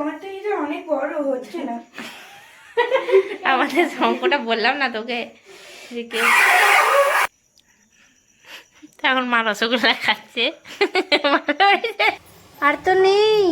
তোমার তো এটা অনেক বড় হচ্ছে না? আমাদের শঙ্কটা বললাম না তোকে যে কেউ- এখন মা রসগোল্লা খাচ্ছে। আর তো নেই।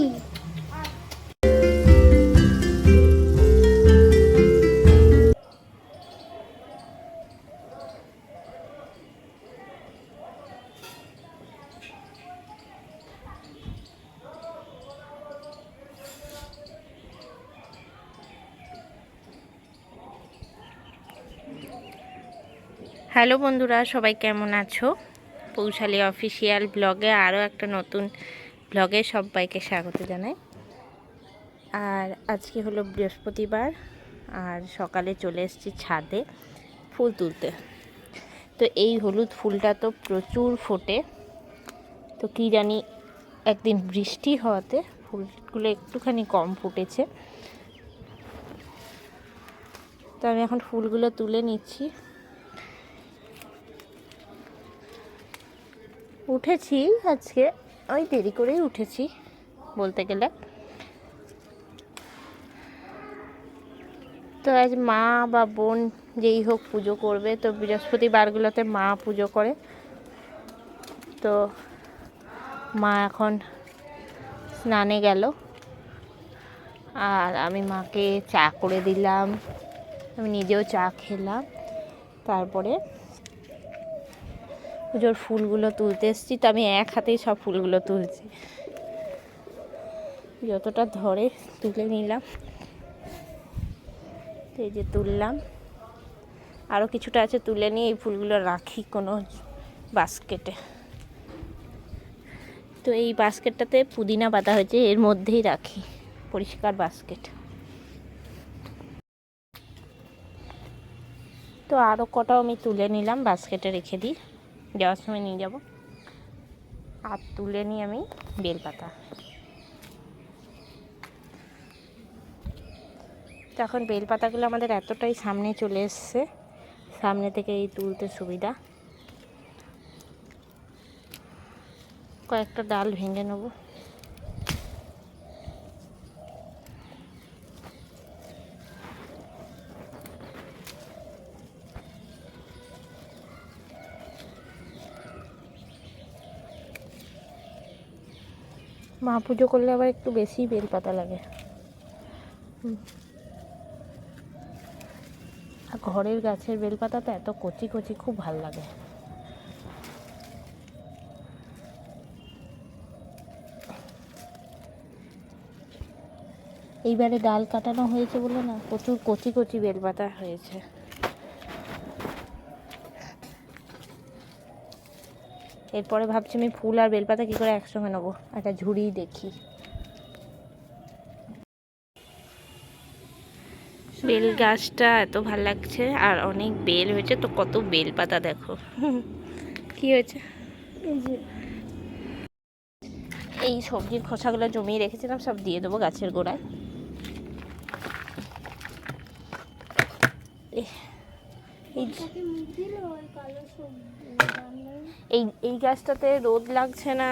হ্যালো বন্ধুরা, সবাই কেমন আছো? পৌশালী অফিসিয়াল ব্লগে আরও একটা নতুন ব্লগে সবাইকে স্বাগত জানাই। আর আজকে হলো বৃহস্পতিবার, আর সকালে চলে এসেছি ছাদে ফুল তুলতে। তো এই হলুদ ফুলটা তো প্রচুর ফোটে। তো কি জানি একদিন বৃষ্টি হওয়াতে ফুলগুলো একটুখানি কম ফুটেছে। তো আমি এখন ফুলগুলো তুলে নিচ্ছি। উঠেছি আজকে। ওই দেরি করেই উঠেছি বলতে গেলে। তো আজ মা বা বোন যেই হোক পুজো করবে। তো বৃহস্পতিবারগুলোতে মা পুজো করে। তো মা এখন স্নানে গেল। আর আমি মাকে চা করে দিলাম। আমি নিজেও চা খেলাম। তারপরে পুজোর ফুলগুলো তুলতে এসেছি তো আমি এক হাতেই সব ফুলগুলো তুলছি। যতটা ধরে তুলে নিলাম। এই যে তুললাম। আরও কিছুটা আছে, তুলে নিয়ে এই ফুলগুলো রাখি কোনো বাস্কেটে। তো এই বাস্কেটটাতে পুদিনা পাতা হয়েছে, এর মধ্যেই রাখি। পরিষ্কার বাস্কেট। তো আরও কটাও আমি তুলে নিলাম, বাস্কেটে রেখে দিই। যাওয়ার সময় নিয়ে যাব। আর তুলে নিই আমি বেলপাতা। তো এখন বেলপাতাগুলো আমাদের এতটাই সামনে চলে এসছে। সামনে থেকে এই তুলতে সুবিধা। কয়েকটা ডাল ভেঙে নেব। পুজো করলে আবার একটু বেশি বেলপাতা লাগে। আর ঘরের গাছের বেলপাতা তো এত কচি কচি খুব ভালো লাগে। এইবারে ডাল কাটানো হয়েছে বলে না, প্রচুর কচি কচি বেলপাতা হয়েছে। এরপরে ভাবছি আমি ফুল আর বেলপাতা কী করে একসঙ্গে নেব? একটা ঝুড়ি দেখি। বেল গাছটা এত ভালো লাগছে আর অনেক বেল হয়েছে তো কত বেল পাতা দেখো। কি হয়েছে? এই এই সবজির খোসাগুলো জমিয়ে রেখেছিলাম সব দিয়ে দেবো গাছের গোড়ায়। এই এই গাছটাতে রোদ লাগছে না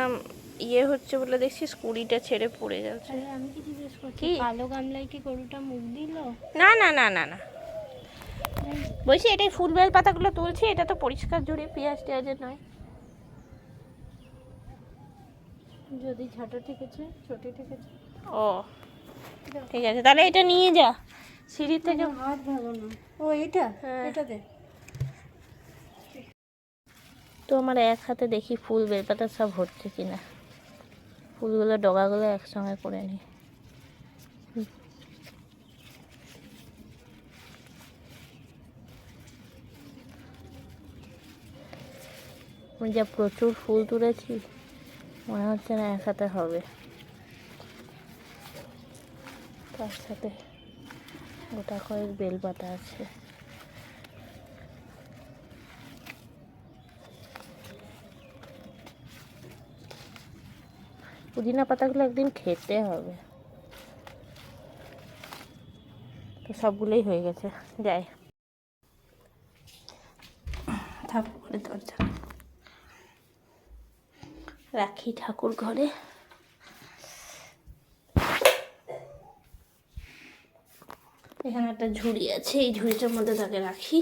ইয়ে হচ্ছে বলে দেখছিস কুড়িটা ছেড়ে পড়ে যাচ্ছে। আমি কি জিজ্ঞেস করছি কি? কালো গামলায় কি গরুটা মুখ দিল? না না না না না। বলছি এটাই ফুল বেল পাতাগুলো তুলছি এটা তো পরিষ্কার জুড়ে পেঁয়াজ টেয়াজের নয়। যদি ঝাঁটা ঠেকেছে ছোটি ঠেকেছে। ও ঠিক আছে তাহলে এটা নিয়ে যা। সিঁড়ি থেকে হাত ভালো না। ও এটা হ্যাঁ। এটা দে। তো আমার এক হাতে দেখি ফুল বেলপাতা সব হচ্ছে কিনা। ফুলগুলো ডগাগুলো একসঙ্গে করে নিই। আমি যা প্রচুর ফুল তুলেছি মনে হচ্ছে না এক হাতে হবে। তার সাথে গোটা কয়েক বেলপাতা আছে। পুদিনা পাতাগুলো একদিন খেতে হবে। তো সবগুলোই হয়ে গেছে। যাই। ঠাকুরের দরজা। রাখি ঠাকুর ঘরে এখানে একটা ঝুড়ি আছে, এই ঝুড়িটার মধ্যে তাকে রাখি।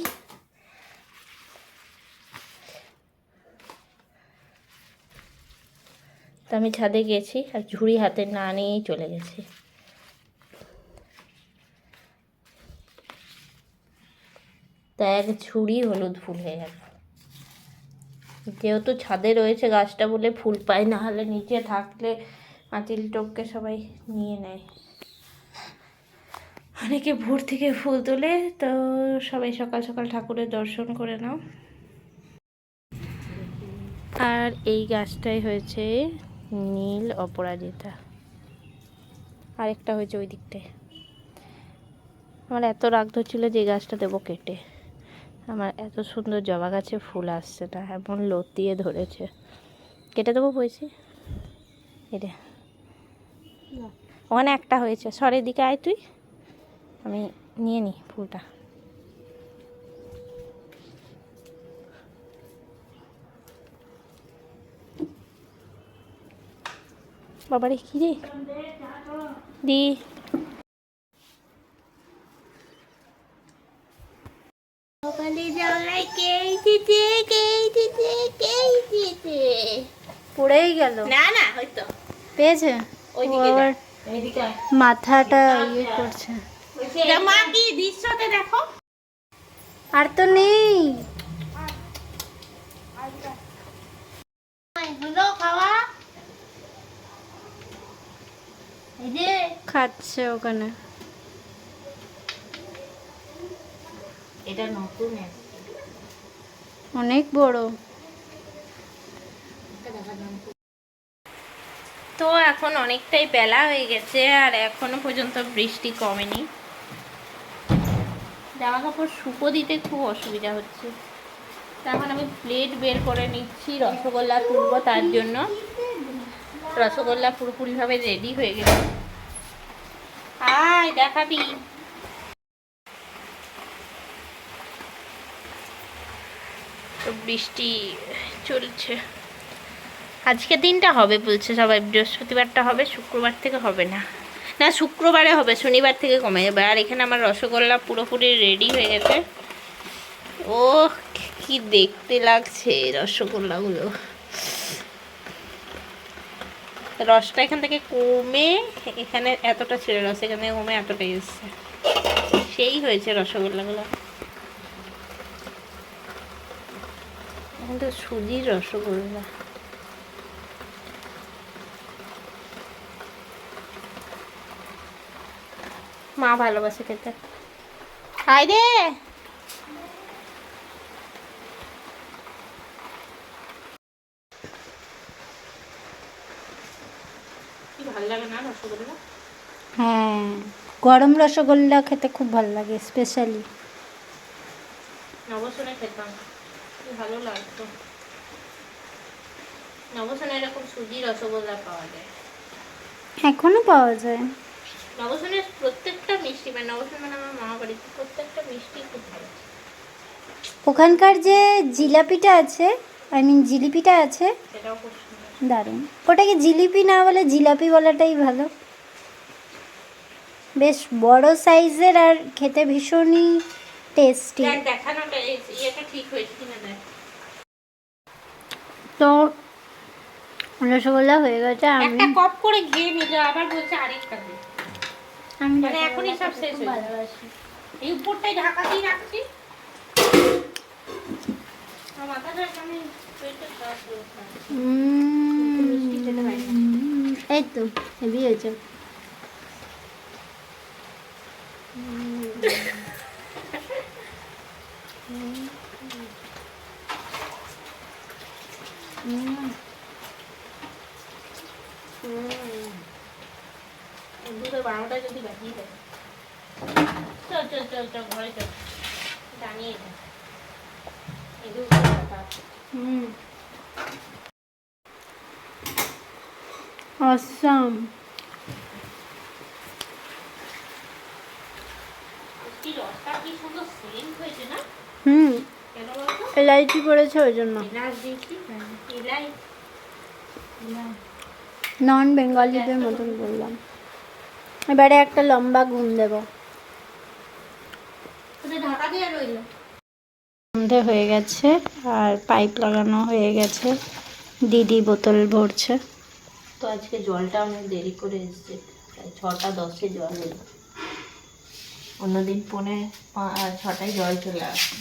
তো আমি ছাদে গেছি আর ঝুড়ি হাতে না নিয়েই চলে গেছি। তা এক ঝুড়ি হলুদ ফুল হয়ে গেল। যেহেতু ছাদে রয়েছে গাছটা বলে ফুল পায় না হলে নিচে থাকলে আঁচিল টপকে সবাই নিয়ে নেয়। অনেকে ভোর থেকে ফুল তোলে, তো সবাই সকাল সকাল ঠাকুরের দর্শন করে নাও। আর এই গাছটাই হয়েছে নীল অপরাজিতা। আরেকটা হয়েছে ওই দিকটায়। আমার এত রাগ ধরছিল যে গাছটা দেবো কেটে। আমার এত সুন্দর জবা গাছে ফুল আসছে না, এমন লতিয়ে ধরেছে। কেটে দেবো বলছি? এটা ওখানে একটা হয়েছে। সরের দিকে আয় তুই। আমি নিয়ে নিই ফুলটা। বাবারে কি রে? দি। পড়েই গেল। না না হয়তো। পেয়েছে। মাথাটা ইয়ে করছে। মা কি দৃশ্যতে দেখো? আর তো নেই। খাচ্ছে ওখানে। এটা নতুন অনেক বড়। তো এখন অনেকটাই বেলা হয়ে গেছে আর এখনও পর্যন্ত বৃষ্টি কমেনি। জামা কাপড় শুকো দিতে খুব অসুবিধা হচ্ছে। এখন আমি প্লেট বের করে নিচ্ছি, রসগোল্লা তুলবো তার জন্য। রসগোল্লা পুরোপুরিভাবে রেডি হয়ে গেছে। আয়, দেখাবি। তো বৃষ্টি চলছে। আজকে দিনটা হবে বলছে সবাই, বৃহস্পতিবারটা হবে, শুক্রবার থেকে হবে না। না, শুক্রবারে হবে, শনিবার থেকে কমে যাবে। আর এখানে আমার রসগোল্লা পুরোপুরি রেডি হয়ে গেছে। ও কি দেখতে লাগছে রসগোল্লাগুলো। রসটা এখান থেকে কমে, এখানে এতটা ছিল রস, এখান থেকে কমে এতটাই এসছে। সেই হয়েছে রসগোল্লাগুলো। এখন তো সুজির রসগোল্লা। মা ভালোবাসে খেতে। হাই রে। হ্যাঁ গরম রসগোল্লা খেতে খুব ভালো লাগে স্পেশালি নবসনে খেতাম ভালো লাগতো। নবসনে এরকম সুজি রসগোল্লা পাওয়া যায়। এখনও পাওয়া যায়। নবসনের প্রত্যেকটা মিষ্টি মানে নবসন মানে আমার মামা বাড়িতে প্রত্যেকটা মিষ্টি খুব ভালো। ওখানকার যে জিলাপিটা আছে আই মিন জিলিপিটা আছে সেটাও খুব সুন্দর। দারুণ। ওটাকে জিলিপি না বলে জিলাপি বলাটাই ভালো। বেশ বড় সাইজের আর খেতে ভীষণই টেস্টি দেখানোটা এই- ঠিক হয়েছে কিনা দেখ। তো রসগোল্লা হয়ে গেছে আমি একটা কপ করে ঘিয়ে নিলে আবার বলছে আরেকটা মানে এখনই সব শেষ হয়ে ভালোবাসি এই উপরটাই ঢাকা দিয়ে রাখছি তো হেভি হয়েছে বারোটা যদি বাজিয়ে দেয়। চল চল চল চল ঘরে চল। জানিয়ে দে। এগুলো কথা আছে উম। Awesome. কি রসটা কি সুন্দর সেন্ট হয়েছে না? হুম। এলাইচি পড়েছে ওই জন্য। এলাই নন বেঙ্গলিদের মতন বললাম। এবারে একটা লম্বা ঘুম দেব। ঢাকা দিয়ে রইল? সন্ধে হয়ে গেছে আর পাইপ লাগানো হয়ে গেছে। দিদি বোতল ভরছে। তো আজকে জলটা অনেক দেরি করে এসছে প্রায় ছটা দশে জল এলো। অন্যদিন পনে ছটায় জল চলে আসে।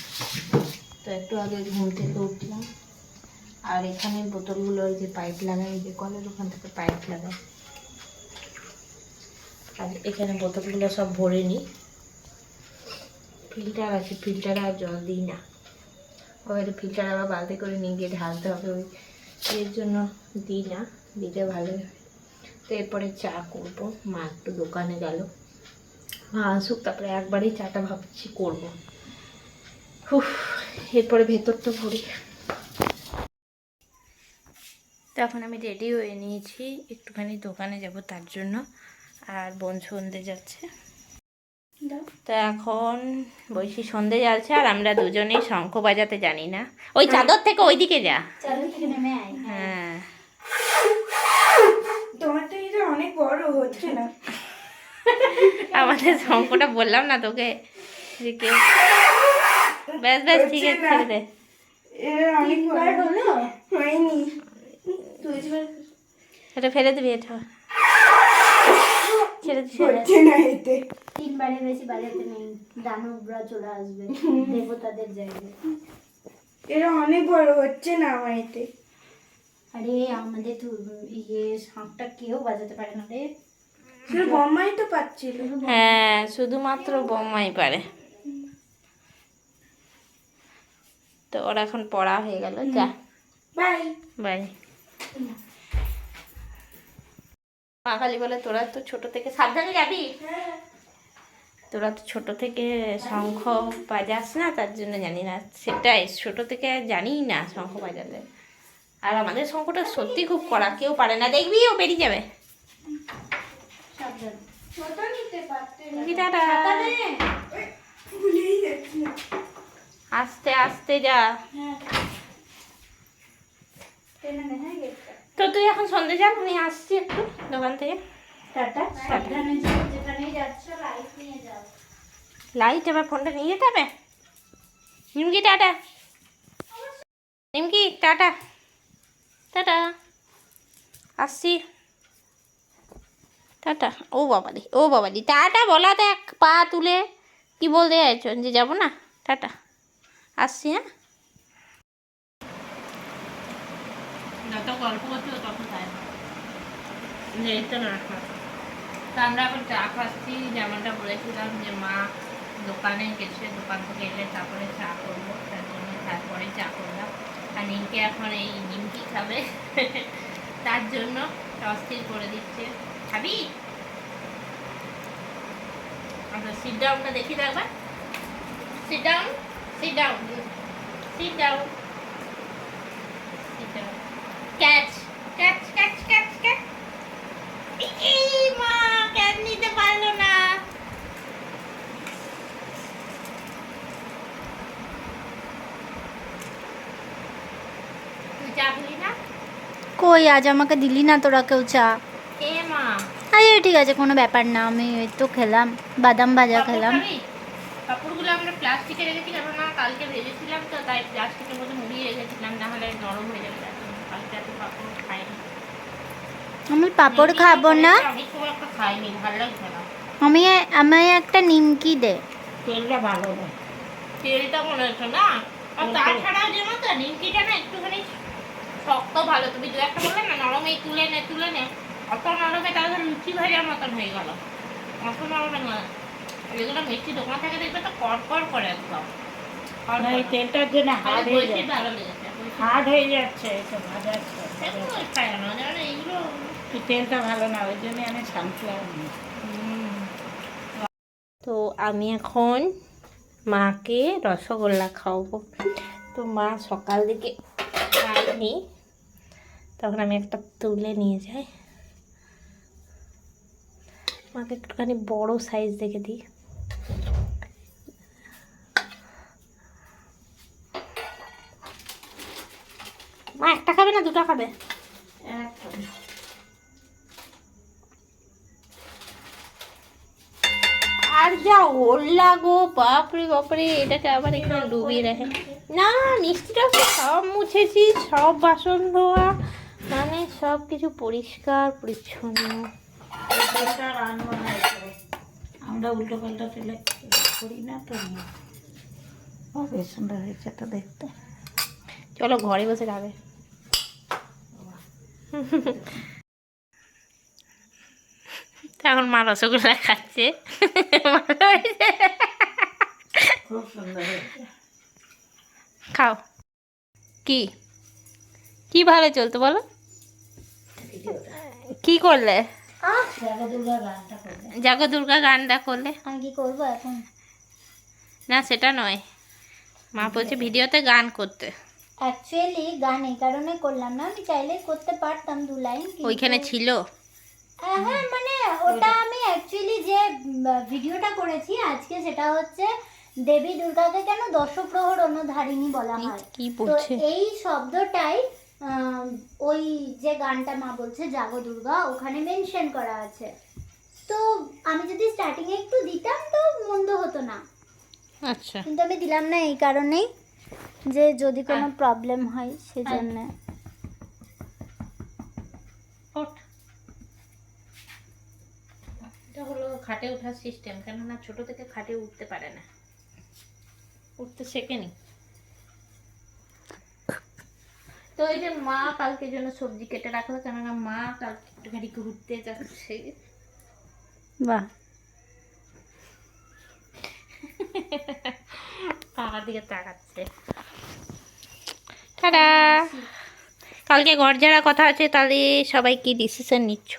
তো একটু আগে ঘুম থেকে উঠলাম। আর এখানে বোতলগুলো ওই যে পাইপ লাগায় এই যে কলের ওখান থেকে পাইপ লাগাই। আর এখানে বোতলগুলো সব ভরে নিই। ফিল্টার আছে, ফিল্টারে আর জল দিই না। ওই ফিল্টার আবার বালতি করে নিয়ে গিয়ে ঢালতে হবে, ওই এর জন্য দিই না দিতে ভালো। তো এরপরে চা করব, মা একটু দোকানে গেল। মা আসুক, তারপরে একবারই চাটা ভাবছি করব। উফ, এরপরে ভেতরটা ভরি। তখন আমি রেডি হয়ে নিয়েছি, একটুখানি দোকানে যাব তার জন্য। আর বোন সন্ধে যাচ্ছে। তো এখন বৈশি সন্ধে যাচ্ছে আর আমরা দুজনেই শঙ্খ বাজাতে জানি না। ওই চাদর থেকে ওইদিকে যা। চালু থেকে নেমে আয় হ্যাঁ। তোমারটা অনেক বড় হচ্ছে না। আমাদের শঙ্কটা বললাম না তোকে যে ব্যাস ব্যাস ঠিক আছে ছেড়ে দে। এটা অনেক হলো? হয়নি। এটা ফেলে দিবি এটা। ছেড়ে দে ছেড়ে না এতে। তিনবারে বেশি বাজাতে নেই। দানবরা চলে আসবে। দেবতাদের জায়গায়। এটা অনেক বড় হচ্ছে না আমার এতে। আরে আমাদের তো ইয়ে শাঁখটা কেউ বাজাতে পারে না রে। শুধু বম্মাই তো পাচ্ছিল। হ্যাঁ শুধুমাত্র বোমাই পারে। তো ওর এখন পড়া হয়ে গেল যা। বাই। বাই। মা খালি বলে তোরা তো ছোট থেকে সাবধানে যাবি? তোরা তো ছোট থেকে শঙ্খ বাজাস না তার জন্য জানি না। সেটাই ছোট থেকে জানি না শঙ্খ বাজাতে আর আমাদের শঙ্খটা সত্যি খুব কড়া কেউ পারে না। দেখবি ও বেরিয়ে যাবে। আস্তে আস্তে যা। হ্যাঁ। তো তুই এখন সন্ধে যান, আমি আসছি একটু দোকান থেকে। টাটা লাইট এবার ফোনটা নিয়ে যেতে হবে? Nimki, tata. Nimki, tata. Tata. আসছি। টাটা। ও বাবাদি ও বাবাদি টাটা বলা এক পা তুলে। কি বলতে চাইছো? যে যাব না? টাটা। আসছি হ্যাঁ? যত গল্প করছি তত তাই। এই তো না তা আমরা এখন চা খাচ্ছি, যেমনটা বলেছিলাম যে মা দোকানে গেছে, দোকান থেকে এলে তারপরে চা করব, তার জন্য তারপরে চা করলাম। আর নিমকে এখন এই নিমকি খাবে। তার জন্য অস্থির করে দিচ্ছে। খাবি? আচ্ছা সিট ডাউনটা দেখি দেখবা sit down sit down sit down sit down catch catch catch catch catch এই মা ক্যাচ নিতে পারল না তুই চা খেলি না কই আজ আমাকে দিলি না তোরা কেউ চা? আরে ঠিক আছে কোনো ব্যাপার না আমি ওই তো খেলাম বাদাম ভাজা খেলাম। খাবি? আমরা প্লাস্টিকে রেখেছিলাম না কালকে ভেজেছিলাম তো তাই প্লাস্টিকের মধ্যে মুড়িয়ে রেখেছিলাম না হলে নরম হয়ে যাবে কালকে এত পাঁপড় খাইনি। আমি পাঁপড় খাব না। আমি খুব একটা খাইনি ভালো লাগছে না। আমি আমি একটা নিমকি দে। তেলটা ভালো না তেলটা মনে হচ্ছে না? আর তাছাড়াও যেমন তো নিমকিটা না একটুখানি শক্ত ভালো তুমি দু একটা বললে না নরম এই তুলে নে তুলে নে। অত নরমে তাহলে লুচি ভাজার মতন হয়ে গেল। অত নরমে না। এগুলো মিষ্টি দোকান থেকে দেখবে তো কড়কড় করে একদম। না এই তেলটার জন্য হার্ড হয়ে যাচ্ছে। হার্ড হয়ে যাচ্ছে এটা ভাজা সেগুলো খাই না যেমন এইগুলো তেলটা ভালো না ওই জন্য আমি সানফ্লাওয়ার নিই। তো আমি এখন মাকে রসগোল্লা খাওয়াবো। তো মা সকাল দিকে খায়নি তখন আমি একটা তুলে নিয়ে যাই। মাকে একটুখানি বড় সাইজ দেখে দিই। মা, একটা খাবে না, দুটো খাবে? আর যা ওল্লা গো বাপরে বাপরে, এটাকে আবার এখানে ডুবিয়ে রাখে। না মিষ্টিটা তো সব মুছেছি সব বাসন ধোয়া মানে সব কিছু পরিষ্কার পরিচ্ছন্ন। আমরা উল্টো পাল্টা তেলে করি না তো। ও বেশ সুন্দর হয়েছে তো দেখতে। চলো ঘরে বসে খাবে। এখন মা রসগোল্লা খাচ্ছে। খুব সুন্দর হয়েছে। খাও। কি? কি ভালো চলতো বলো? কি করলে? জাগো দুর্গা গানটা করলে। আমি কি করব এখন? না সেটা নয়। মা বলছে ভিডিওতে গান করতে। অ্যাকচুয়ালি গান এই কারণে করলাম না। আমি চাইলে করতে পারতাম দু লাইন ওইখানে ছিল। হ্যাঁ, মানে ওটা আমি অ্যাকচুয়ালি যে ভিডিওটা করেছি আজকে সেটা হচ্ছে দেবী দুর্গাকে কেন দশপ্রহর অনুধারিণী বলা হয়? কি বলছে? এই শব্দটাই ওই যে গানটা মা বলছে জাগো দুর্গা ওখানে মেনশন করা আছে। তো আমি যদি স্টার্টিং এ একটু দিতাম তো মন্দ হতো না। আচ্ছা। কিন্তু আমি দিলাম না এই কারণেই যে যদি কোনো প্রবলেম হয় সেজন্য। এটা হলো খাটে ওঠার সিস্টেম কেননা ছোট থেকে খাটে উঠতে পারে না। উঠতে শেখেনি। তো এই যে মা কালকে জন্য সবজি কেটে রাখল কেননা মা কালকে একটুখানি ঘুরতে যাচ্ছে। বাহ। আমার দিকে তাকাচ্ছে। টাটা। কালকে ঘর যারা কথা আছে তাহলে সবাই কি ডিসিশন নিচ্ছ?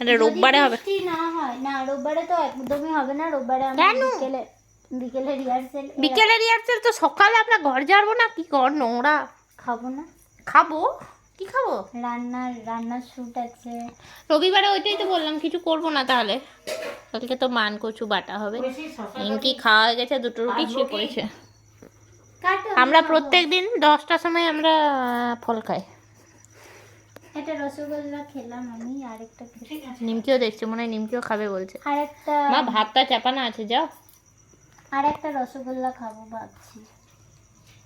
মানে রোববারে হবে। না হয় না রোববারে তো একদমই হবে না রোববারে কেন? বিকেলে বিকেলে রিহার্সেল বিকেলে রিহার্সেল তো সকালে আমরা ঘর যাব না কি ঘর নোংরা? খাব না। খাব? কি খাব? রান্নার রান্নার শুট আছে। রবিবারে ওইটাই তো বললাম কিছু করব না তাহলে। কালকে তো মান কচু বাটা হবে। নিমকি খাওয়া হয়ে গেছে দুটো রুটি শুয়ে পড়েছে। আমরা প্রত্যেক দিন দশটার সময় আমরা ফল খাই। একটা রসগোল্লা খেলাম আমি আরেকটা নিমকিও দেখছি মনে হয় নিমকিও খাবে বলছে। আরেকটা মা ভাতটা চাপানো আছে যাও। আর একটা রসগোল্লা খাব ভাবছি।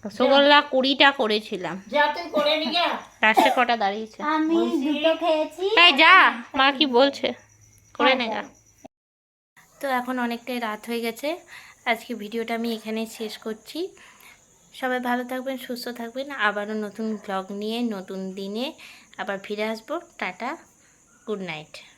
রসগোল্লা কুড়িটা করেছিলাম। তুই লাস্টে কটা দাঁড়িয়েছে। আমি দুটো খেয়েছি। এই যা মা কি বলছে? করে নে গা তো এখন অনেকটাই রাত হয়ে গেছে। আজকে ভিডিওটা আমি এখানেই শেষ করছি। সবাই ভালো থাকবেন সুস্থ থাকবেন। আবারও নতুন ব্লগ নিয়ে নতুন দিনে আবার ফিরে আসব। Tata good night.